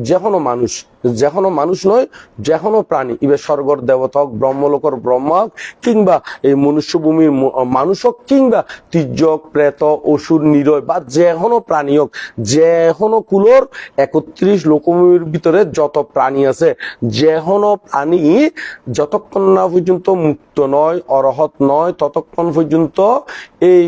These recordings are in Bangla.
যে কোনো মানুষ যে কোনো মানুষ নয় যে কোনো প্রাণী। ইবে স্বর্গর দেবতক, ব্রহ্মলোকর ব্রহ্মক, কিংবা এই মনুষ্যভূমির ম- মানুষ হোক কিংবা তির্যক, প্রেত, অসুর, নিরয়, বা যে কোনো প্রাণী হোক যে কোনো কুলোর একত্রিশ লোকভূমির ভিতরে যত প্রাণী আছে যে কোনো প্রাণী যতক্ষণ না পর্যন্ত মুক্ত নয়, অরহত নয়, ততক্ষণ পর্যন্ত এই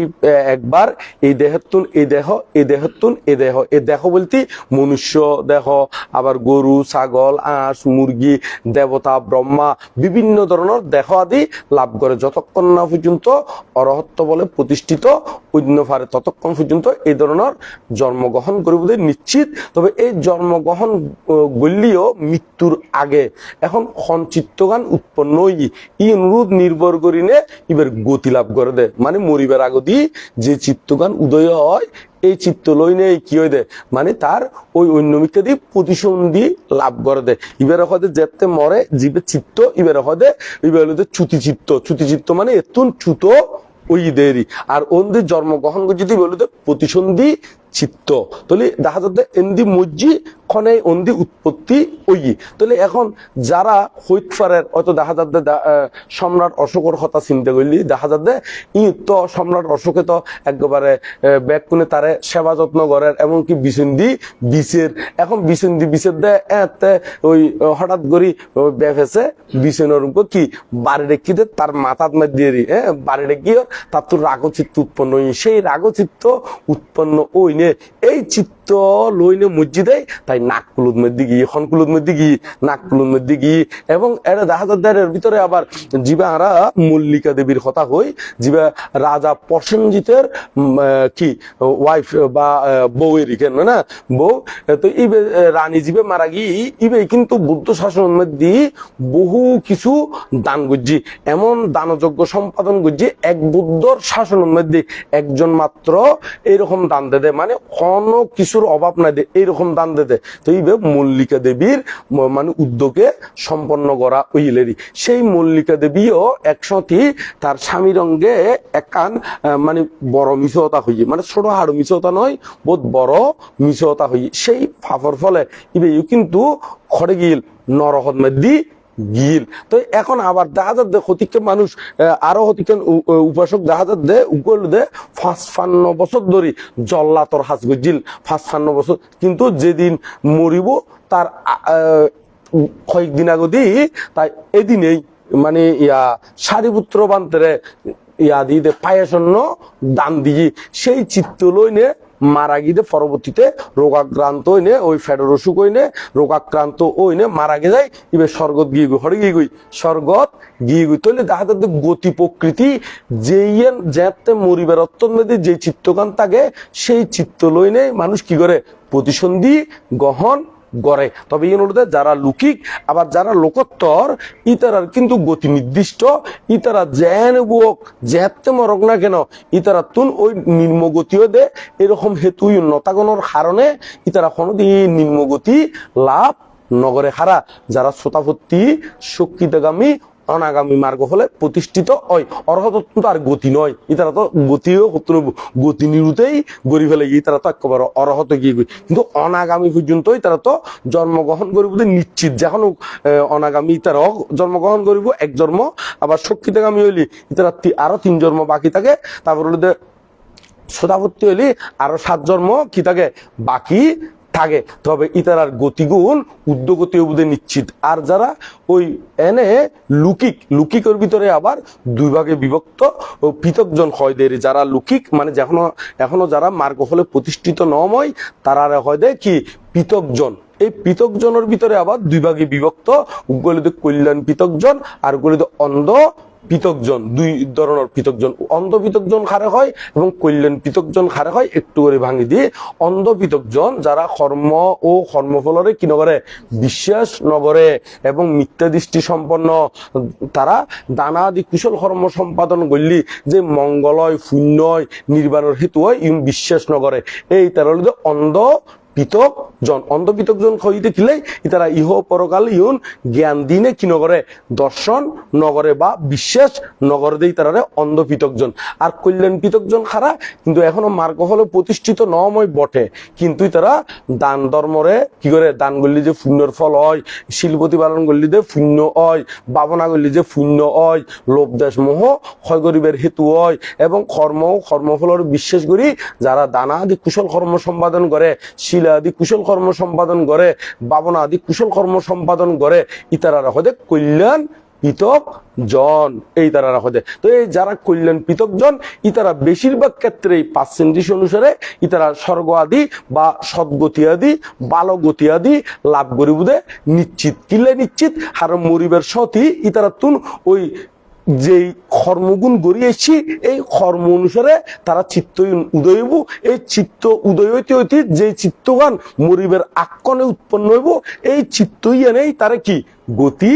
একবার এই দেহতুন এই দেহ, এই দেহতুন এই দেহ এই দেহ বলতে মনুষ্য দেহ, আবার গরু ছাগল, আঁশ, মুরগি, দেবতা, ব্রহ্মা, বিভিন্ন ধরনের দেহ আদি লাভ করে। যতক্ষণ না পর্যন্ত অরহত্ব বলে প্রতিষ্ঠিত, অন্য ফারে ততক্ষণ পর্যন্ত এই ধরনের জন্মগ্রহণ করিব নিশ্চিত। তবে এই জন্মগ্রহণ গল্লিও মৃত্যুর আগে এখন সঞ্চিত্তগান উৎপন্ন হই। ই অনুরোধ নির্ভর করিনে এবার গতি লাভ করে দে। মানে মরিবার আগদি যে চিত্তগান উদয় হয় এই চিত্ত লই নেই, কি হয়ে দেয় মানে তার ওই অন্য মিথ্যাদি প্রতিসন্ধি লাভ করে দেয় ইবের হদে যেতে মরে জীবের চিত্ত ইবের হদে ইবের হলো চুতি চিত্ত। চুতি চিত্ত মানে এতুন চুত ওই দেরি। আর অন্যদের জন্মগ্রহণ যদি বলতে প্রতিসন্ধি চিত্ত তাহলে দেখা যাচ্ছে এন্দি মজ্জি খনে অন্দি উৎপত্তি ওই তাহলে এখন যারা হৈতফারের, হয়তো দেখা যাচ্ছে সম্রাট অশোকর কথা চিন্তা করলি দেখা যাচ্ছে ই তো সম্রাট অশোকে তো একেবারে ব্যাগ কোনে তারে সেবা যত্ন করেন এমনকি বিসন্দি বিচের এখন বিসন্দি বিচের দে এতে ওই হঠাৎ করি বেফেছে বিছনের উপর কি? বাড়ি রেখি দে তার মাথাত মার দিয়ে হ্যাঁ বাড়ি রেখি তার তো রাগচিত্ত উৎপন্ন সেই রাগচিত্ত উৎপন্ন ওই নে এই চিত্ত লইনে মসজিদ তাই নাক কুলুদ মধ্যে গিয়ে খন কুলুদ মধ্যে গিয়ে নাক কুলুদ মধ্যে গিয়ে এবং এটা এর ভিতরে আবার জিবা আরা মল্লিকা দেবীর কথা হই জিবা রাজা প্রসেনজিতের কি ওয়াইফ বা আহ, বউয়েরই কেন না বউ। তো ইবে রানী জিবে মারা গিয়ে ইবে কিন্তু বুদ্ধ শাসনের মধ্যে বহু কিছু দান করছি। এমন দানযজ্ঞ সম্পাদন করছি এক বুদ্ধর শাসনের মধ্যে একজন মাত্র এইরকম দান দেয় মানে কোনো কিছুর অভাব নাই দে, এইরকম দান দে দেয় তো এইভাবে মল্লিকা দেবীর মানে উদ্যোগে সম্পন্ন করা হইলেরই সেই মল্লিকা দেবীও একসাথে তার স্বামীর অঙ্গে একান মানে বড় মিশতা হইয়ে মানে ছোট হাড় মিশতা নয়, বহুত বড় মিশতা হইয়ে। সেই ফাফর ফলে ইবেও কিন্তু খড়ে গিল নরহদ মেদি গিল। তো এখন আবার দেখা যাচ্ছে হতিকে মানুষ আরও হতিকে উপাসক দেখা যাচ্ছে উগল দে পাঁচপান্ন বছর ধরে জল্লাতর হাস গজিল পাঁচপান্ন বছর। কিন্তু যেদিন মরিব, তার কয়েকদিন আগদি তাই এদিনেই মানে ইয়া সারিপুত্র বান্তরে ইয়া দিয়ে পায়াসন্ন দান দিয়ে সেই চিত্ত লইনে মারা গিয়ে পরবর্তীতে রোগাক্রান্ত হইনে, ওই ফেডর অসুখ হইনে, রোগাক্রান্ত হইনে মারা গিয়ে যায়, এবার স্বর্গত গিয়ে গই, হরে গিয়ে গই, স্বর্গত গিয়ে গই। তাহলে দেখা যাচ্ছে গতি প্রকৃতি, যেই যেতে মরিবার অত্যন্ত যে চিত্তকান থাকে, সেই চিত্ত লইনে মানুষ কি করে? প্রতিসন্ধি গ্রহণ গড়ে। তবে এই অনুরোধে যারা লুকিক, আবার যারা লোকোত্তর, ইতারার কিন্তু গতি নির্দিষ্ট। ইতারা জ্যান বুক জ্যাপতে মরক না কেন, ইতারা তুন ওই নিম্নগতিও দে। এরকম হেতু নতাগণর কারণে ইতারা কোনোদিন নিম্নগতি লাভ নগরে হারা। যারা শ্রোতাভর্তি শক্তিতগামী অনাগামী মার্গ হলে প্রতিষ্ঠিত হয়। অর্হতত্ব তো আর গতি নয়। ইতারা তো গতিও গতি নিরুতেই গড়ি ফেলে গিয়ে তারা তো একেবারে অর্হত গিয়ে কিন্তু অনাগামী পর্যন্তই তারা তো জন্মগ্রহণ করিব নিশ্চিত। যখন অনাগামী তারাও জন্মগ্রহণ করিব, এক জন্ম, আবার শক্তিতাগামী হইলি ইতারা আরও তিন জন্ম বাকি থাকে। তারপর হলো শ্রোতাভর্তি হইলি আরও সাত জন্ম কি থাকে? বাকি থাকে। তবে ইতারার গতিগুণ উদ্যোগতি অবধি নিশ্চিত। আর যারা ওই এনে লুকিক, লুকিকের ভিতরে আবার দুই ভাগে বিভক্ত ও পৃথকজন হয় দেরি যারা লুকিক মানে এখনও এখনও যারা মার্গ ফলে প্রতিষ্ঠিত নময়, তারা হয় দেয় কি? পৃথকজন এই পৃথকজনের ভিতরে আবার দুই ভাগে বিভক্ত। গলিত কল্যাণ পৃথকজন আর গলিত অন্ধ পৃথকজন, দুই ধরনের পৃথকজন। অন্ধ পৃথকজন খারে হয় এবং কল্যাণ পৃথকজন খারে হয়, একটু করে ভাঙি দিয়ে। অন্ধ পৃথকজন যারা কর্ম ও কর্মফলরে কি নগরে বিশ্বাস নগরে এবং মিথ্যা দৃষ্টি সম্পন্ন তারা দানাদি কুশল কর্ম সম্পাদন করলি যে মঙ্গলয়, শূন্যয় নির্বাণের হেতু হয় ইম বিশ্বাস নগরে এই তারা অন্ধ পৃথক জন অন্ধ পৃথক জন হইতে কিলে ইতারা ইহ পরকাল ইউন জ্ঞান দিনে কি নগরে দর্শন, নগরে বা বিশ্বাস নগরে দেই তারারে অন্ধ পিতক জন। আর কল্যাণ পৃথক জন খারা, কিন্তু এখনও মার্গ হলো প্রতিষ্ঠিত নময় বটে। কিন্তু তারা দান ধর্মরে কি করে? দান করলি যে পুণ্যর ফল হয় শিল প্রতিপালন করলি যে পুণ্য হয়, বাবনা করলি যে পুণ্য হয়, লোভ দেশ মোহ ক্ষয় গরিবের হেতু হয়, এবং কর্ম, কর্মফলের বিশ্বাস করি যারা দানা আদি কুশল কর্ম সম্পাদন করে, শিলা আদি কুশল কর্ম সম্পাদন করে, বাবনা আদি কুশল কর্ম সম্পাদন করে ইতারা হদে কল্যাণ পৃথক জন। এই তারা রাখে দেয় তো এই যারা কল্যাণ পৃথক জন, ইতারা বেশিরভাগ ক্ষেত্রে এই পার্সেন্টেজ অনুসারে ইতারা স্বর্গ আদি বা সদ্গতি আদি বালগতি আদি লাভ করিবুদে নিশ্চিত। কিলে নিশ্চিত? আর মরিবের সতী ইতারা তুন ওই যেই কর্মগুণ গড়িয়েছি, এই কর্ম অনুসারে তারা চিত্ত উদয় হইব এই চিত্ত উদয় হইতে হইতে যে চিত্তগান মরিবের আক্কনে উৎপন্ন হইব, এই চিত্তই এনেই তারা কি? গতি,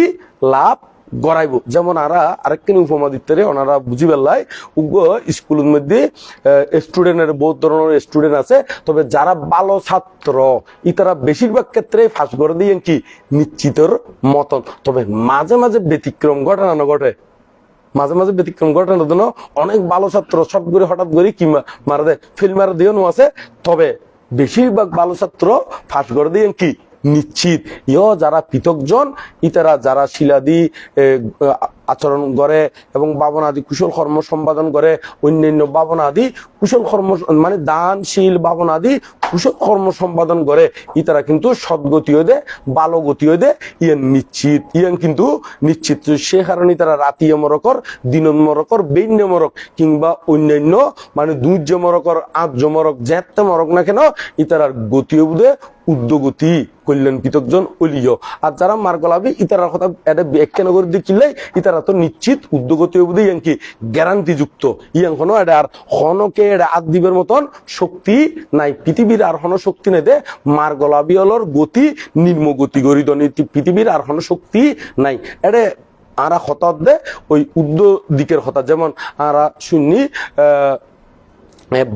লাভ গড়াইব। যেমন আরা আরেকখানি উপমা দিতে ওনারা বুঝি পেলাই স্কুলের মধ্যে স্টুডেন্টের বহুত ধরনের স্টুডেন্ট আছে, তবে যারা ভালো ছাত্র, ইতারা বেশিরভাগ ক্ষেত্রে ফাঁস করে দিয়ে কি? নিশ্চিতর মতন। তবে মাঝে মাঝে ব্যতিক্রম ঘটনা ঘটে? মাঝে মাঝে ব্যতিক্রম ঘটনার জন্য অনেক ভালো ছাত্র সব করে হঠাৎ করে কি মারা দেয় ফেল মারা দিয়েও আছে। তবে বেশিরভাগ ভালো ছাত্র ফাঁস করে দিয়ে কি? নিশ্চিত। ইয় যারা পৃথকজন, ইতারা যারা শিলাদি আচরণ করে এবং বাবনাদি কুশল কর্ম সম্পাদন করে অন্যান্য বাবনাদি কুশল কর্ম মানে দানশীল বাবনাদি কুশল কর্ম সম্পাদন করে। ইতারা কিন্তু সদ্গতি দে ভালো গতি দে ইয়ান নিশ্চিত, ইয়ান কিন্তু নিশ্চিত। সে কারণে তারা রাতি মরকর দিন মরকর বেন্য মরক কিংবা অন্যান্য মানে দুই মরকর আজ মরক যেতে মরক না কেন, ইতারার গতি বুধে উদ্যোগতি কল্যাণ পৃথকজন অলিয়। আর যারা মার্গলাভি, ইতারার কথা এটা ব্যাখ্যা নগর দেখিলে ইতারা তো নিশ্চিত উদ্যোগতি বুধে ইয়ান কি গ্যারান্টি যুক্ত। ইয়ান কোনো এটা আর হনকে এটা আদ দিবের মতন শক্তি নাই। পৃথিবীর আর হন শক্তি নাই দে। মার গলাবিয়লর গতি, নিম্ন গতি গরিত পৃথিবীর আর হন শক্তি নাই। এটা আরা হতাত দে, ওই উদ্য দিকের হতা যেমন আরা শুনি আহ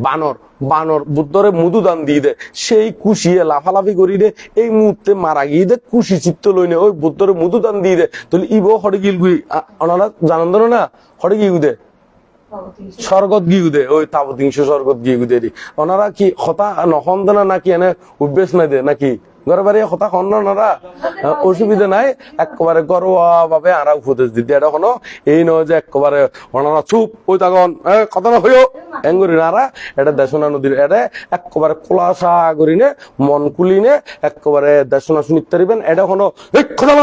বানর বানর বুদ্ধরে মধু দান দিয়ে দে, সেই কুশিয়ে লাফালাফি করি দে, এই মুহূর্তে মারা গিয়ে দে কুশি চিত্ত লইনে ওই বুদ্ধরে মধু দান দিয়ে দে। তাহলে ইবো হরে গিল গুই ওনারা জানান ধরো না হরে গিয়ে দে স্বর্গত গিয়ে উদে ওই তাবতিংশ স্বর্গত গিয়ে দে দি। ওনারা কি হতা নহন না নাকি এনে অভ্যেস নাই দে, নাকি? ঘরে বাড়ি হতা হন না অসুবিধা নাই। একেবারে গরোয়া ভাবে আরা উপদেশ দিতে। এটা কোনো এই নয় যে একেবারে ওনারা চুপ, ওই তখন কথা না হইও। এঙ্গুরি নারা, এটা দেশনা নদীর, এটা একেবারে খোলাসা করিনে, মন কুলিনে, একেবারে দেশনা শুনিতে পারিবেন এটা কোনো এই কথা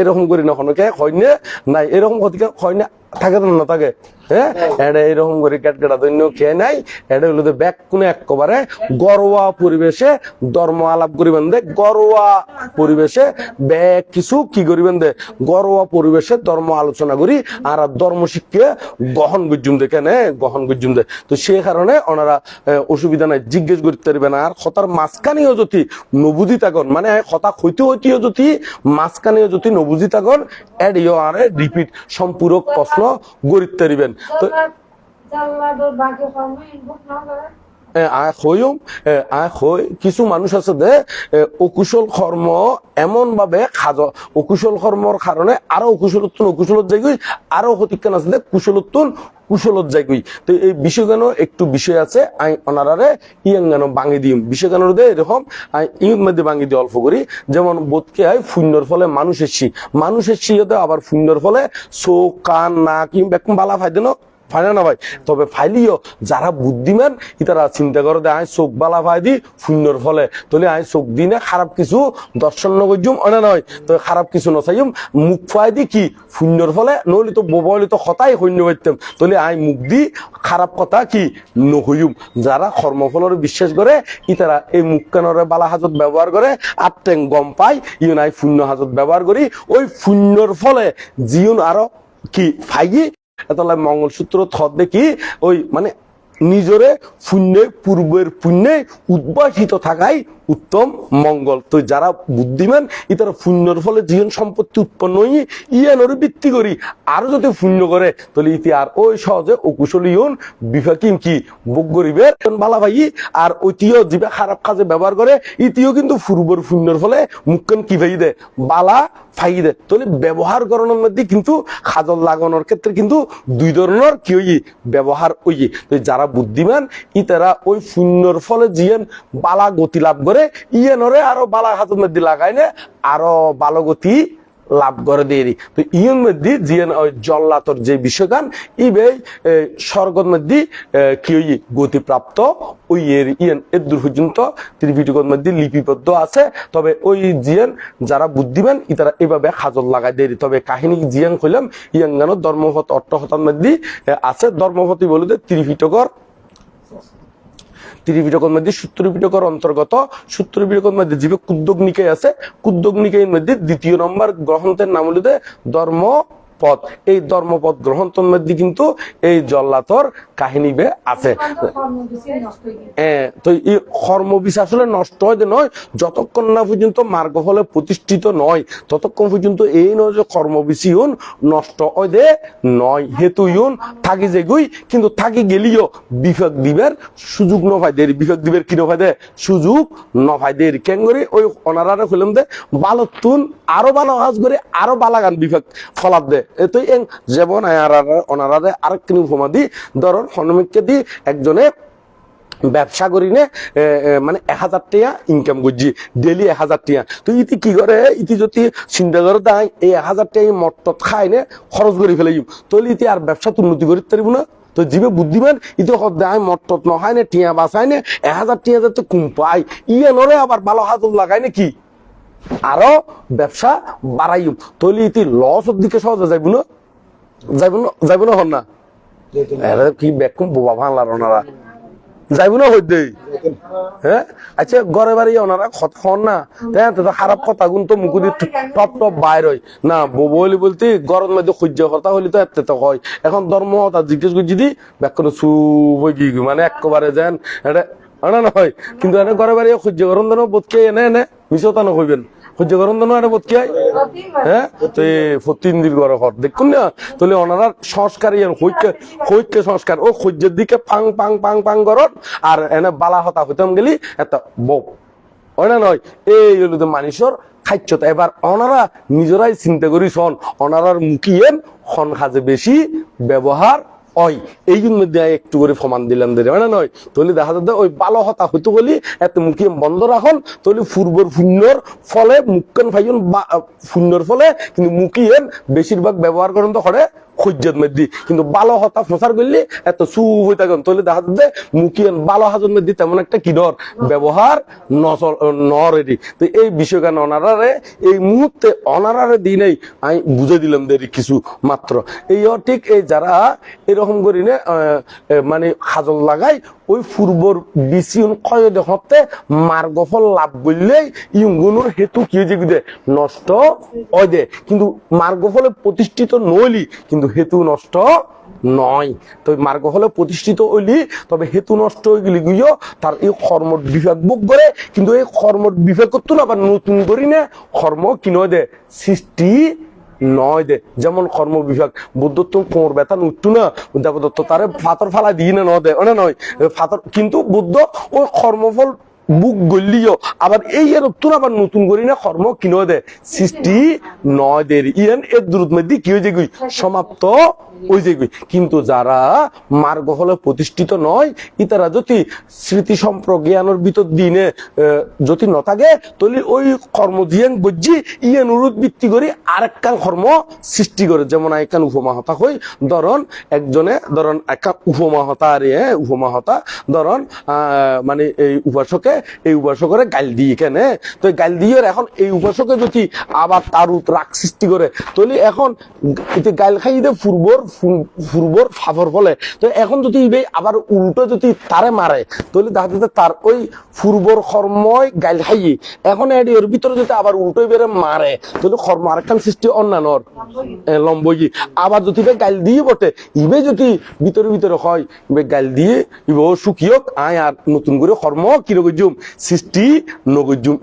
এরকম করি না কোনো কে হয় না নাই। এরকম ক্ষতিকে হয় না থাকে না থাকে। হ্যাঁ? এটা এরকম করে ক্যাটকেটা দৈন্য খেয়ে নাই এটা হলো যে ব্যাক কোনে একেবারে গরোয়া পরিবেশে ধর্ম আলাপ করিবেন দে গরোয়া পরিবেশে ব্যাগ কিছু কি করিবেন দে গরোয়া পরিবেশে ধর্ম আলোচনা করি আর ধর্ম শিক্ষা গহন গুজুম দে কেন গহন গুজুম দে। তো সে কারণে ওনারা অসুবিধা নাই, জিজ্ঞেস করতে পারবে না। আর কথার মাঝখানেও যদি নবুজি থাকন মানে কথা হইতে হইতেও যদি মাঝখানেও যদি নবুজি থাকন এডিও আর রিপিট সম্পূরক প্রশ্ন গড়িতে পারিবেন। তো কিছু মানুষ আছে দে অকুশল কর্ম এমন ভাবে খাজ অকুশল কর্মর কারণে আরও অকুশলোত্তন, অকুশলত যাইগই আরও হতিকান আছে কুশলোত্তন, কুশলত যাইগই তো এই বিষয় কেন একটু বিষয় আছে, আই অনারারে ইয়াং কেন বাঙি দিম। বিষয় কেন দে এরকম আই ইউর মধ্যে বাঙি দিয়ে অল্প করি যেমন বোধকে হয় ফুন্যর ফলে মানুষ এসছি। মানুষ এসছি আবার ফুন্যর ফলে চোখ কান নাক, কিংবা একদম বালা ফাইদে না? ফাইনা না ভাই? তবে ফাইলিও যারা বুদ্ধিমান ইতারা চিন্তা করে আয় চোখ বালা ফাই দি শূন্যর ফলে। তাহলে আয় চোখ দি না খারাপ কিছু দর্শন নগর্যম অনে নয় তো খারাপ কিছু নচাইম মুখ ফাই দি কি শূন্যর ফলে, নহলে তো ববলি তো হতাই সৈন্য পাইতাম তাহলে আয় মুখ দি খারাপ কথা কি নহইম। যারা কর্মফলের বিশ্বাস করে ইতারা এই মুখ কানরে বালা হাজত ব্যবহার করে আত্মেং গম পাই ইউন আই শূন্য হাজত ব্যবহার করি। ওই শূন্যর ফলে জিউন আরও কি ফাইগি এতলা মঙ্গলসূত্র থত দেখি ওই মানে নিজরে পুণ্যে, পূর্বের পুণ্যে উদ্ভাসিত থাকাই উত্তম মঙ্গল। তো যারা বুদ্ধিমান, ইতারা পুণ্যর ফলে জীবন সম্পত্তি উৎপন্ন হয়ে ইয়ানোর ভিত্তি করি, আরও যদি পুণ্য করে, তাহলে ইতি আর ওই সহজে অকুশলী হন, বিফাকিম কি? ভোগ গরিবের বালা ভাই, আর ঐতিহ্য যিবা খারাপ কাজে ব্যবহার করে, ইতিও কিন্তু পূর্বর পুণ্যর ফলে মুখখান কি ভাই দেয় বালা ফাই দেয় তাহলে ব্যবহার করানোর মধ্যে কিন্তু খাজল লাগানোর ক্ষেত্রে কিন্তু দুই ধরনের কি হই ব্যবহার ওই যারা বুদ্ধিমান, ইতারা ওই শূন্যর ফলে জিয়ান বালা গতি লাভ করে ইয়ে নরে আরও বালা হাতের মধ্যে লাগায় না, আরও বালো গতি লাভ করে দেরি তো ইয়ের মধ্যে জিয়েন ওই জল্লাতর যে বিষয়গান ইবে স্বর্গর মধ্যে কি ওই গতিপ্রাপ্ত ওই এর ইয়েন এর দূর পর্যন্ত ত্রিপিটকের মধ্যে লিপিবদ্ধ আছে। তবে ওই জিয়েন যারা বুদ্ধিমান, ইতারা এভাবে হাজর লাগাই দেরি তবে কাহিনী জিয়ান কইলাম ইয়াঙ্গানো ধর্মপথ অট্টহতার মধ্যে আছে। ধর্মপতি বলতে ত্রিপিটকর ত্রিপিটকের মধ্যে সূত্র পিটকের অন্তর্গত সূত্র পিটকের মধ্যে কুদ্দক নিকায় আছে নিকায়ের মধ্যে দ্বিতীয় নম্বর গ্রন্থের নাম হলিতে যে ধর্ম পথ এই ধর্মপথ গ্রন্থের মধ্যে কিন্তু এই জল্লাতর কাহিনী বে আছে। তো এই কর্মবিষ আসলে নষ্ট হয় যে নয়, যতক্ষণ না পর্যন্ত মার্গ ফলে প্রতিষ্ঠিত নয়, ততক্ষণ পর্যন্ত এই নয় যে কর্মবিষি হন, নষ্ট হয় দে নয়, হেতু ইউন থাকি যেগুই কিন্তু থাকি গেলিও বিফাক দিবের সুযোগ নফাই দের বিফাক দিবের কি নফাই দে? সুযোগ নফাই দের। কেন করে? ওই অনারারে খুললাম দে ভালো তুন, আরও ভালো কাজ করে, আরও বালাগান বিফাক ফলাপ দে। এতো এং যেমন অনারারে আরেক উপমা দি, ধরুন হনমিককে দি, একজনে ব্যবসা করি নে মানে এক হাজার টাকা ইনকাম করছি ডেলি এক হাজার টাকা তো ইতি কি করে? ইতি যদি চিন্তা করে দেয়, এই এক হাজার টাকা মটত খাই নে খরচ করে ফেলে তাহলে ইতি আর ব্যবসা উন্নতি করতে পারব না। তো জীবে বুদ্ধিমান, ইতি দেয় মটত নখায় নে টিয়া বাঁচায় নে এক হাজার টিয়া যাতে কম পাই ইয়ে নরে আবার ভালো হাত লাগায় নে কি? আরও ব্যবসা বাড়াইম তাহলে ইতি লসের দিকে সহজে যাইব না? যাইব না যাইব না হন না? এরা কি বেকুম বোবা ভাঙলার ওনারা? যাইব না হইতে? হ্যাঁ? আচ্ছা ঘরে বাড়ি ওনারা কথা হন না? হ্যাঁ তো খারাপ কথা, গুণ তো মুখুদি টপ টপ বাইর হয়। না বলি বলতে গরম মধ্যে সহ্য কথা হইলে তো এত তো হয়। এখন ধর্ম তার জিজ্ঞেস করছি দি ব্যাক চু বই কি মানে একেবারে যেন, এটা না নহয়। কিন্তু এনে ঘরে বাড়ি সহ্য গরম দেন বোধকে এনে এনে। মিশতা নকইবেন সহ্য গরম দেন এনে বোধকে হ্যাঁ তো তিন দিন ঘরে ঘর দেখুন না তাহলে ওনারা সংস্কার ইয়ান হৈক্য হৈক্য সংস্কার ও সূর্যের দিকে পাং পাং পাং পাং করত আর এনে বালা হতা হইতাম গেলি এটা বউ হয় না নয় এই হলো তো মানুষের খাদ্যতা। এবার ওনারা নিজেরাই চিন্তা করি শোন ওনারার মুখিয়েন খন খাজে বেশি ব্যবহার ওই এই দিয়ে একটু করে প্রমাণ দিলাম দেরি না নয় তাহলে দেখা যাচ্ছে ওই ভালো হতা হইতে বলি, এত মুখে বন্ধ রাখন তাহলে পূর্বর শূন্যর ফলে মুখকান ফাইন শূন্যর ফলে, কিন্তু মুখিয়েন বেশিরভাগ ব্যবহার করেন তো করে কিন্তু বালো হতা করলে এত হয়ে থাকেন। তাহলে দেখা যাচ্ছে মুখিয়ান বালো তেমন একটা ব্যবহার নচল নরেরই। তো এই বিষয়গান অনারারে, এই মুহূর্তে অনারারে দিনেই আমি বুঝে দিলাম দেরি কিছু মাত্র। এই ঠিক এই যারা এরকম করি না মানে হাজল লাগাই ওই পূর্বর বিচিউন কয় দেখতে মার্গফল লাভ করলেই ইঙ্গুনোর হেতু কি দে? নষ্ট হয় কিন্তু মার্গফলে প্রতিষ্ঠিত নইলি, কিন্তু হেতু নষ্ট নয়। তো মার্গ হলে প্রতিষ্ঠিত হইলি, তবে হেতু নষ্ট হয়ে গেলি গিয়ে তার এই কর্ম বিভাগ বুক করে, কিন্তু এই কর্ম বিভাগ করতো না, আবার নতুন করি না কর্ম কি নয় দে। সৃষ্টি নয় দে। যেমন কর্ম বিভাগ বুদ্ধত্ব কোমর বেতন উঠতো না? দেবদত্ত তারে ফাতর ফালা দিই না ন দে। নয় ফাতর কিন্তু বুদ্ধ ওই কর্মফল বুক গলিও। আবার এই এর উত্তর আবার নতুন করি না কর্ম কিনো দে? সৃষ্টি নয় দের ইয়েন এর দূরত মধ্যে কি হয়ে যাগুই সমাপ্ত ওই যাগুই কিন্তু যারা মার্গ হলে প্রতিষ্ঠিত নয় ইতারা যদি স্মৃতি সম্প্রজ্ঞানের ভিতর দিনে যদি ন থাকে তাহলে ওই কর্ম দিয়েন বুঝছি ইয়েন অনুরোধ ভিত্তি করে আরেকখান কর্ম সৃষ্টি করে যেমন একখান উপমা হতা হই ধরন একজনে ধরন একটা উপমা হতা আর উপমা হতা ধরন মানে এই উপাসকে এই উপাসকরে গাল দিয়ে কেন? তো গাল দিয়ে এখন এই উপাসকে যদি আবার তার রাগ সৃষ্টি করে তাহলে এখন গাল খাই দে ফুরবর ফুরবর ফাফর ফলে তো এখন যদি আবার উল্টো যদি তারে মারে তাহলে দেখা যাচ্ছে তার ওই ফুরবর কর্ময় গাল খাইয়ে এখন এর ভিতরে যদি আবার উল্টো বেড়ে মারে তাহলে কর্ম আরেকখান সৃষ্টি অন্যান্যর। এ, লম্বই আবার যদি গাল দিয়ে বটে ইবে যদি ভিতরে ভিতরে হয় গাল দিয়ে ইবে ও সুখিয়ক আয় আর নতুন করে কর্ম কি রকম সৃষ্টি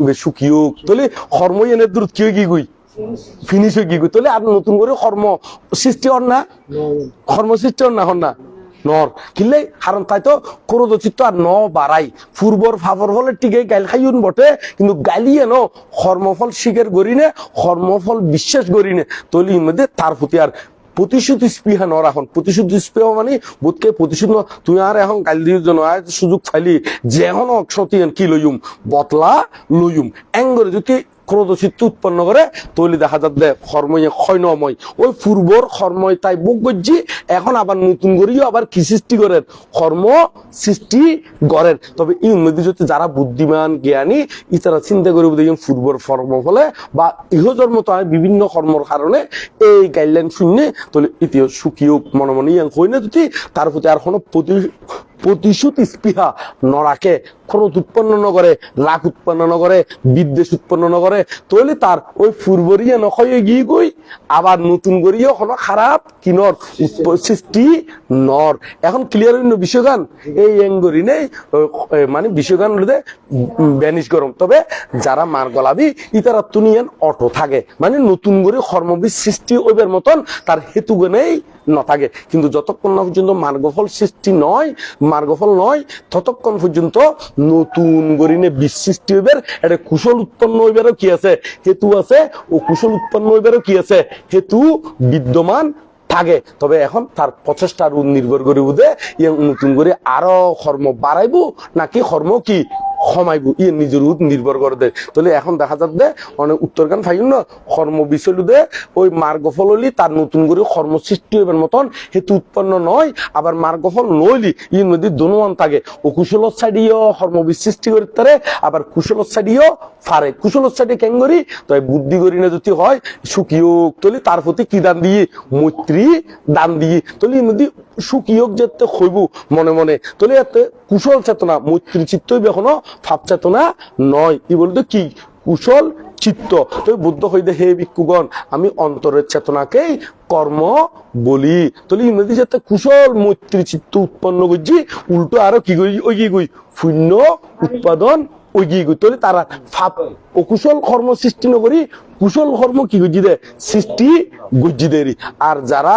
ইবে সুখিয়ক তাহলে কর্ম এনে দূর কি হয়ে গই ফিনিশ হয়ে গই তাহলে আর নতুন করে কর্ম সৃষ্টি হন না? কর্ম সৃষ্টি হন না হন না? নর কারণ তাই তো ক্রোধ চিত্ত আর ন বাড়াই পূর্বর ফাবর ফলে টিকে গাইল খাইউন বটে, কিন্তু গালিয়ে ন কর্মফল স্বীকার করি নে কর্মফল বিশ্বাস করি নে, তলি মধ্যে তার প্রতি আর প্রতিশ্রুতি স্পৃহা নর এখন। প্রতিশ্রুতি স্পৃহা মানে বোধকে প্রতিশোধ তুই আর এখন গাল দিয়ে জন আর সুযোগ ফাইলি যে এখন অক্ষতি কি লইম বতলা লইম এঙ্গরে যদি ক্রোধ চিত্ত উৎপন্ন করে তৈলি দেখা যাচ্ছে কর্মই ক্ষয়নময়। ওই পূর্বর কর্মই তাই বুক গজ্জি, এখন আবার নতুন করিও আবার কি সৃষ্টি করেন কর্ম সৃষ্টি করেন তবে এই উন্নতি যদি যারা বুদ্ধিমান, জ্ঞানী, ইতারা চিন্তা করে দেখেন পূর্বর কর্ম ফলে বা ইহজন্ম তো হয় বিভিন্ন কর্মর কারণে এই গাইডলাইন শুনে তাহলে ইতিহ সুখীয় মনে মনে ইয়াং হই না যদি, তার প্রতি আর কোনো প্রতি প্রতিশ্রুতি স্পৃহা নরাকে ক্রোধ উৎপন্ন নগরে, রাগ উৎপন্ন নগরে, বিদ্বেষ উৎপন্ন নগরে, তৈলে তার ওই পূর্বরিয়া নখয়ে গিয়ে গই আবার নতুন করিও কোনো খারাপ কিনর সৃষ্টি নর। এখন ক্লিয়ার হইল বিশ্বগান? এই এঙ্গরি নেই মানে বিশ্বগান হলে ব্যানিশ গরম। তবে যারা মার গলাবি, ইতারা তুনিয়ান অটো থাকে। মানে নতুন করে কর্মবিদ সৃষ্টি ওইবার মতন তার হেতু নেই নথাকে কিন্তু যতক্ষণ না পর্যন্ত মার্গফল সৃষ্টি নয় মার্গফল নয়, ততক্ষণ পর্যন্ত নতুন গরিনে বীজ সৃষ্টি হইবার, এটা কুশল উৎপন্ন হইবারও কি আছে? হেতু আছে, ও কুশল উৎপন্ন হইবারও কি আছে? হেতু বিদ্যমান থাকে। তবে এখন তার প্রচেষ্টার নির্ভর করি বুধে ইয়ে নতুন করে আরও কর্ম বাড়াইব, নাকি কর্ম কি? কমাইব ইয়ে নিজের উপর নির্ভর করে দেয় তাহলে এখন দেখা যাচ্ছে অনেক উত্তরগান ফাইন না কর্ম বিষয় দে, ওই মার্গফল হলি তার নতুন করে কর্ম সৃষ্টি হইবার মতন, হেতু উৎপন্ন নয়, আবার মার্গফল নইলি ইর মধ্যে দনুয়ান থাকে। ও কুশল সাইডিও কর্ম সৃষ্টি করতে পারে আবার কুশল সাইডিও ফারে। কুশল সাইডে কেন করি? তো এই বুদ্ধি করি না যদি হয় সুখিয়োগ তলি তার প্রতি কি দান দিয়ে মৈত্রী দান দিয়ে তলি এর সুখিয়োগ যেতে হইব মনে মনে। তলি এতে কুশল চেতনা, মৈত্রী চিত্ত এখনও ভাব চেতনা নয়। ই বলতে কি? কুশল চিত্ত। তো বুদ্ধ হইতে হে ভিক্ষুগণ, আমি অন্তরের চেতনাকেই কর্ম বলি। তলি ইংরেজি যাতে কুশল মৈত্রী চিত্ত উৎপন্ন করছি, উল্টো আরও কি করি? ওই কি কই শূন্য উৎপাদন কি তারা ফাপ অকুশল কর্ম সৃষ্টি নকরি কুশল কর্ম কি গজ্জি দে? সৃষ্টি গজ্জি দেরি আর যারা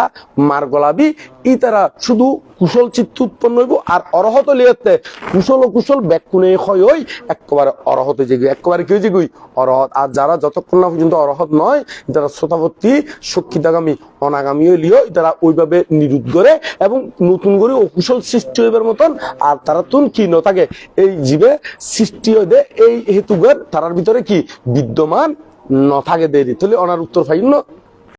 মার গলাবি, ই তারা শুধু কুশল চিত্ত উৎপন্ন হইব আর অরহত লিয়াতে। কুশল ও কুশল ব্যাকুনে হয় ওই একেবারে অরহত যে একেবারে কি হয়েছে গুই অরহত। আর যারা যতক্ষণ না পর্যন্ত অরহত নয় তারা শ্রোতাবর্তী, সক্ষিতাগামী, অনাগামী লিও তারা ওইভাবে নিরুদ্ধ করে এবং নতুন করে অকুশল সৃষ্টি হইবার মতন আর তারা তুন কি ন থাকে। এই জীবে সৃষ্টি হইতে এই হেতুগের তারার ভিতরে কি বিদ্যমান ন থাকে দেরি তাহলে ওনার উত্তর ফাইন না